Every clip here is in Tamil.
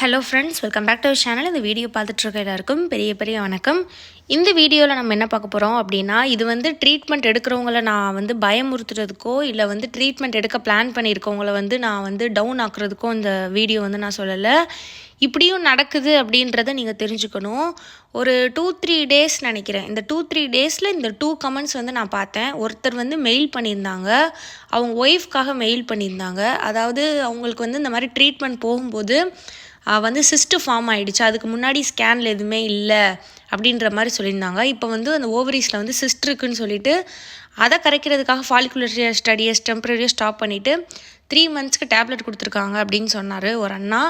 Hello friends welcome back to channel இந்த வீடியோ பார்த்துட்ருக்க எல்லாருக்கும் பெரிய பெரிய வணக்கம். இந்த வீடியோவில் நம்ம என்ன பார்க்க போகிறோம் அப்படின்னா இது வந்து ட்ரீட்மெண்ட் எடுக்கிறவங்கள நான் வந்து பயமுறுத்துறதுக்கோ இல்லை வந்து ட்ரீட்மெண்ட் எடுக்க பிளான் பண்ணியிருக்கவங்கள வந்து நான் வந்து டவுன் ஆக்குறதுக்கோ இந்த வீடியோ வந்து நான் சொல்லலை. இப்படியும் நடக்குது அப்படின்றத நீங்கள் தெரிஞ்சுக்கணும். ஒரு டூ த்ரீ டேஸ் நினைக்கிறேன். இந்த டூ த்ரீ டேஸில் இந்த டூ கமெண்ட்ஸ் வந்து நான் பார்த்தேன். ஒருத்தர் வந்து மெயில் பண்ணியிருந்தாங்க. அவங்க ஒய்ஃப்காக மெயில் பண்ணியிருந்தாங்க. அதாவது அவங்களுக்கு வந்து இந்த மாதிரி ட்ரீட்மெண்ட் போகும்போது வந்து சிஸ்ட்டு ஃபார்ம் ஆகிடுச்சு அதுக்கு முன்னாடி ஸ்கேனில் எதுவுமே இல்லை அப்படின்ற மாதிரி சொல்லியிருந்தாங்க. இப்போ வந்து அந்த ஓவரீஸில் வந்து சிஸ்ட் இருக்குன்னு சொல்லிட்டு அதை கரைக்கிறதுக்காக ஃபாலிகுலர் ஸ்டடியஸ் டெம்பரரியாக ஸ்டாப் பண்ணிவிட்டு த்ரீ மந்த்ஸ்க்கு டேப்லெட் கொடுத்துருக்காங்க அப்படின்னு சொன்னார் ஒரு அண்ணா.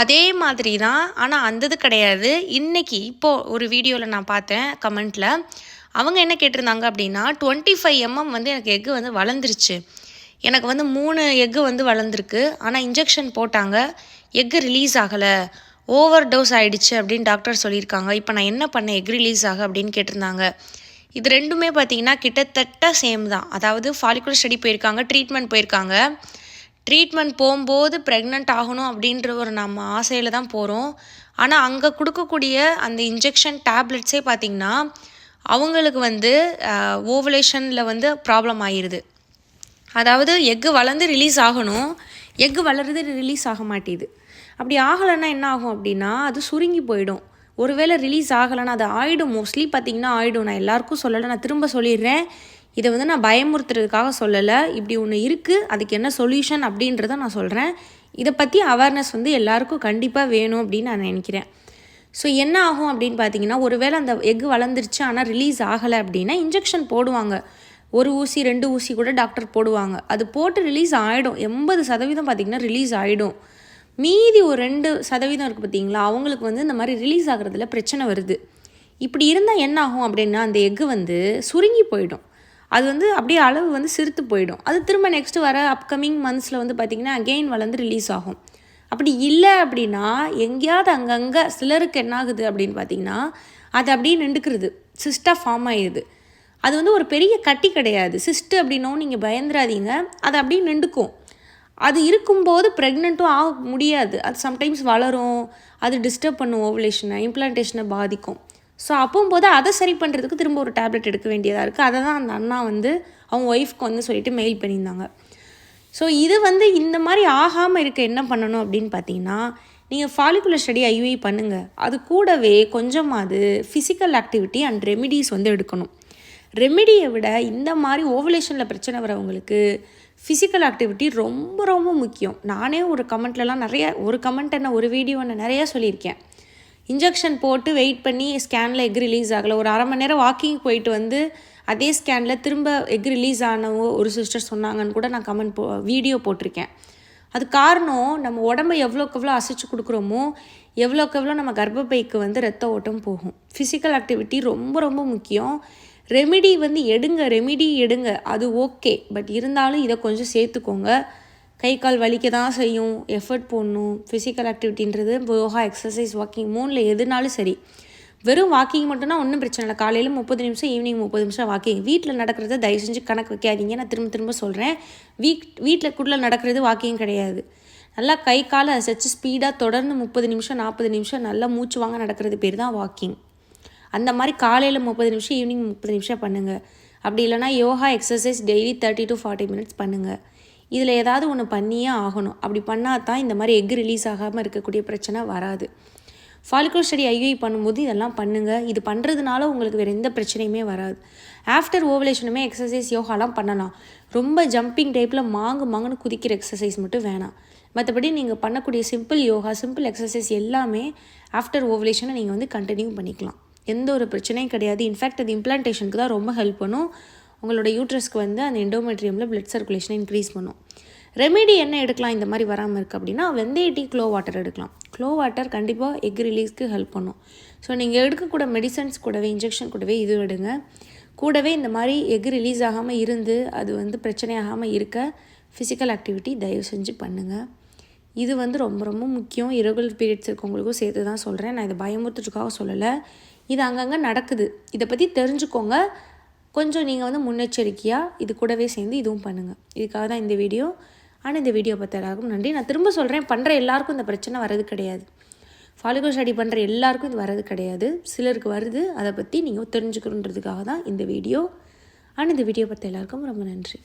அதே மாதிரி தான் ஆனால் அந்த இது கிடையாது. இன்னைக்கு இப்போது ஒரு வீடியோவில் நான் பார்த்தேன் கமெண்ட்டில் அவங்க என்ன கேட்டிருந்தாங்க அப்படின்னா டுவெண்ட்டி ஃபைவ் எம்எம் வந்து எனக்கு எக்கு வந்து வளர்ந்துருச்சு. எனக்கு வந்து மூணு எக்கு வந்து வளர்ந்துருக்கு. ஆனால் இன்ஜெக்ஷன் போட்டாங்க. எக்கு ரிலீஸ் ஆகலை. ஓவர் டோஸ் ஆகிடுச்சு அப்படின்னு டாக்டர் சொல்லியிருக்காங்க. இப்போ நான் என்ன பண்ணேன்? எக் ரிலீஸ் ஆக அப்படின்னு கேட்டிருந்தாங்க. இது ரெண்டுமே பார்த்தீங்கன்னா கிட்டத்தட்ட சேம் தான். அதாவது ஃபாலிகுலர் ஸ்டடி போயிருக்காங்க ட்ரீட்மெண்ட் போயிருக்காங்க. ட்ரீட்மெண்ட் போகும்போது ப்ரெக்னென்ட் ஆகணும் அப்படின்ற ஒரு நம்ம ஆசையில் தான் போகிறோம் ஆனால் அங்கே கொடுக்கக்கூடிய அந்த இன்ஜெக்ஷன் டேப்லெட்ஸே பார்த்திங்கன்னா அவங்களுக்கு வந்து ஓவலேஷனில் வந்து ப்ராப்ளம் ஆயிடுது அதாவது எக்கு வளர்ந்து ரிலீஸ் ஆகணும். எக்கு வளருது ரிலீஸ் ஆக மாட்டேது. அப்படி ஆகலைன்னா என்ன ஆகும் அப்படின்னா அது சுருங்கி போயிடும். ஒருவேளை ரிலீஸ் ஆகலைன்னா அது ஆயிடும். மோஸ்ட்லி பார்த்தீங்கன்னா ஆயிடும். நான் எல்லாருக்கும் சொல்லலை. நான் திரும்ப சொல்லிடுறேன். இதை வந்து நான் பயமுறுத்துறதுக்காக சொல்லலை. இப்படி ஒன்று இருக்குது அதுக்கு என்ன சொல்யூஷன் அப்படின்றத நான் சொல்கிறேன் இதை பற்றி அவேர்னஸ் வந்து எல்லாருக்கும் கண்டிப்பாக வேணும் அப்படின்னு நான் நினைக்கிறேன். ஸோ என்ன ஆகும் அப்படின்னு பார்த்தீங்கன்னா ஒருவேளை அந்த எக் வளர்ந்துருச்சு ஆனால் ரிலீஸ் ஆகலை அப்படின்னா இன்ஜெக்ஷன் போடுவாங்க. ஒரு ஊசி ரெண்டு ஊசி கூட டாக்டர் போடுவாங்க. அது போட்டு ரிலீஸ் ஆகிடும் எண்பது சதவீதம் பார்த்திங்கன்னா ரிலீஸ் ஆகிடும் மீதி ஒரு ரெண்டு சதவீதம் இருக்குது பார்த்தீங்களா அவங்களுக்கு வந்து இந்த மாதிரி ரிலீஸ் ஆகிறதுல பிரச்சனை வருது. இப்படி இருந்தால் என்ன ஆகும் அப்படின்னா அந்த எக்கு வந்து சுருங்கி போயிடும். அது வந்து அப்படியே அளவு வந்து சிரித்து போயிடும். அது திரும்ப நெக்ஸ்ட் வர அப்கமிங் மந்த்ஸில் வந்து பார்த்திங்கன்னா அகெயின் வளர்ந்து ரிலீஸ் ஆகும். அப்படி இல்லை அப்படின்னா எங்கேயாவது அங்கங்கே சிலருக்கு என்ன ஆகுது அப்படின்னு பார்த்தீங்கன்னா அது அப்படியே நின்றுக்கிறது. சிஸ்டாக ஃபார்ம் ஆயிடுது. அது வந்து ஒரு பெரிய கட்டி கிடையாது. சிஸ்ட்டு அப்படின்னும் நீங்கள் பயந்துராதீங்க அது அப்படியே நின்றுக்கும். அது இருக்கும்போது ப்ரெக்னெண்ட்டும் ஆக முடியாது. அது சம்டைம்ஸ் வளரும். அது டிஸ்டர்ப் பண்ணும் ஓவலேஷனை இம்ப்ளான்டேஷனை பாதிக்கும். ஸோ அப்போம்போது அதை சரி பண்ணுறதுக்கு திரும்ப ஒரு டேப்லெட் எடுக்க வேண்டியதாக இருக்குது அதை தான் அந்த அண்ணா வந்து அவங்க ஒய்ஃப்க்கு வந்து சொல்லிட்டு மெயில் பண்ணியிருந்தாங்க. ஸோ இது வந்து இந்த மாதிரி ஆகாமல் இருக்க என்ன பண்ணணும் அப்படின்னு பார்த்தீங்கன்னா நீங்கள் ஃபாலிகுலர் ஸ்டடி ஐயூஐ பண்ணுங்கள் அது கூடவே கொஞ்சமாவது ஃபிசிக்கல் ஆக்டிவிட்டி அண்ட் ரெமிடிஸ் வந்து எடுக்கணும். ரெமெடியை விட இந்த மாதிரி ஓவலேஷனில் பிரச்சனை வரவங்களுக்கு ஃபிசிக்கல் ஆக்டிவிட்டி ரொம்ப ரொம்ப முக்கியம். நானே ஒரு கமெண்ட்லலாம் நிறைய ஒரு கமெண்ட் என்ன ஒரு வீடியோ என்ன நிறையா சொல்லியிருக்கேன். இன்ஜெக்ஷன் போட்டு வெயிட் பண்ணி ஸ்கேனில் எக் ரிலீஸ் ஆகலை. ஒரு அரை மணி நேரம் வாக்கிங் போயிட்டு வந்து அதே ஸ்கேனில் திரும்ப எக் ரிலீஸ் ஆனவோ ஒரு சிஸ்டர் சொன்னாங்கன்னு கூட நான் கமெண்ட் போ வீடியோ போட்டிருக்கேன். அது காரணம் நம்ம உடம்ப எவ்வளோக்கு எவ்வளோ அசைச்சு கொடுக்குறோமோ எவ்வளோக்கு எவ்வளோ நம்ம கர்ப்பப்பைக்கு வந்து ரத்த ஓட்டம் போகும். ஃபிசிக்கல் ஆக்டிவிட்டி ரொம்ப ரொம்ப முக்கியம். ரெமிடி வந்து எடுங்க ரெமிடி எடுங்க. அது ஓகே பட் இருந்தாலும் இதை கொஞ்சம் சேர்த்துக்கோங்க. கை கால் வலிக்க தான் செய்யும். எஃபர்ட் போடணும். ஃபிசிக்கல் ஆக்டிவிட்டின்றது யோகா எக்ஸசைஸ் வாக்கிங் மூணில் எதுனாலும் சரி. வெறும் வாக்கிங் மட்டும்னா ஒன்றும் பிரச்சனை இல்லை. காலையில் முப்பது நிமிஷம் ஈவினிங் முப்பது நிமிஷம் வாக்கிங் வீட்டில் நடக்கிறத தயவு செஞ்சு கணக்கு வைக்காதீங்க. நான் திரும்ப திரும்ப சொல்கிறேன் வீக் வீட்டில் குள்ளே நடக்கிறது வாக்கிங் கிடையாது. நல்லா கை காலை அசைச்சு ஸ்பீடாக தொடர்ந்து முப்பது நிமிஷம் நாற்பது நிமிஷம் நல்லா மூச்சு வாங்க நடக்கிறது பேர் தான் வாக்கிங் அந்த மாதிரி காலையில் முப்பது நிமிஷம் ஈவினிங் முப்பது நிமிஷம் பண்ணுங்கள் அப்படி இல்லைனா yoga exercise daily thirty to forty minutes பண்ணுங்கள் இதில் ஏதாவது ஒன்று பண்ணியே ஆகணும். அப்படி பண்ணால் தான் இந்த மாதிரி எக் ரிலீஸ் ஆகாமல் இருக்கக்கூடிய பிரச்சனை வராது. ஃபாலிகோ ஸ்டடி ஐயூஐ பண்ணும்போது இதெல்லாம் பண்ணுங்கள் இது பண்ணுறதுனால உங்களுக்கு வேறு எந்த பிரச்சனையுமே வராது. ஆஃப்டர் ஓவலேஷனுமே எக்ஸசைஸ் யோகாலாம் பண்ணலாம். ரொம்ப ஜம்பிங் டைப்பில் மாங்கு மாங்குன்னு குதிக்கிற எக்ஸசைஸ் மட்டும் வேணாம். மற்றபடி நீங்கள் பண்ணக்கூடிய சிம்பிள் யோகா சிம்பிள் எக்ஸசைஸ் எல்லாமே ஆஃப்டர் ஓவலேஷனை நீங்கள் வந்து கண்டினியூ பண்ணிக்கலாம். எந்த ஒரு பிரச்சனையும் கிடையாது. இன்ஃபேக்ட் அது இம்ப்ளான்டேஷனுக்கு தான் ரொம்ப ஹெல்ப் பண்ணும். உங்களோட யூட்ரஸ்க்கு வந்து அந்த எண்டோமெட்ரியமில் பிளட் சர்க்குலேஷனை இன்க்ரீஸ் பண்ணும். ரெமெடி என்ன எடுக்கலாம்? இந்த மாதிரி வராமல் இருக்குது அப்படின்னா வெந்தய டீ க்ளோ வாட்டர் எடுக்கலாம் க்ளோ வாட்டர் கண்டிப்பாக எக் ரிலீஸ்க்கு ஹெல்ப் பண்ணும். ஸோ நீங்கள் எடுக்கக்கூட மெடிசன்ஸ் கூடவே இன்ஜெக்ஷன் கூடவே இது எடுங்க. கூடவே இந்த மாதிரி எக் ரிலீஸ் ஆகாமல் இருந்து அது வந்து பிரச்சனையாகாமல் இருக்க ஃபிசிக்கல் ஆக்டிவிட்டி தயவு செஞ்சு பண்ணுங்கள் இது வந்து ரொம்ப ரொம்ப முக்கியம். இரகுலர் பீரியட்ஸ் இருக்கவங்களுக்கும் சேர்த்து தான் சொல்கிறேன் நான் இதை பயமுறுத்துறதுக்காக சொல்லலை. இது அங்கங்கே நடக்குது. இதை பற்றி தெரிஞ்சுக்கோங்க. கொஞ்சம் நீங்கள் வந்து முன்னெச்சரிக்கையாக இது கூடவே சேர்ந்து இதுவும் பண்ணுங்கள் இதுக்காக தான் இந்த வீடியோ. ஆனால் இந்த வீடியோ பார்த்த எல்லாருக்கும் நன்றி. நான் திரும்ப சொல்கிறேன் பண்ணுற எல்லாருக்கும் இந்த பிரச்சனை வர்றது கிடையாது. ஃபாலிகோ ஸ்டடி பண்ணுற எல்லாருக்கும் இது வர்றது கிடையாது. சிலருக்கு வருது. அதை பற்றி நீங்கள் தெரிஞ்சுக்கணுன்றதுக்காக தான் இந்த வீடியோ. ஆனால் இந்த வீடியோ பார்த்த எல்லாருக்கும் ரொம்ப நன்றி.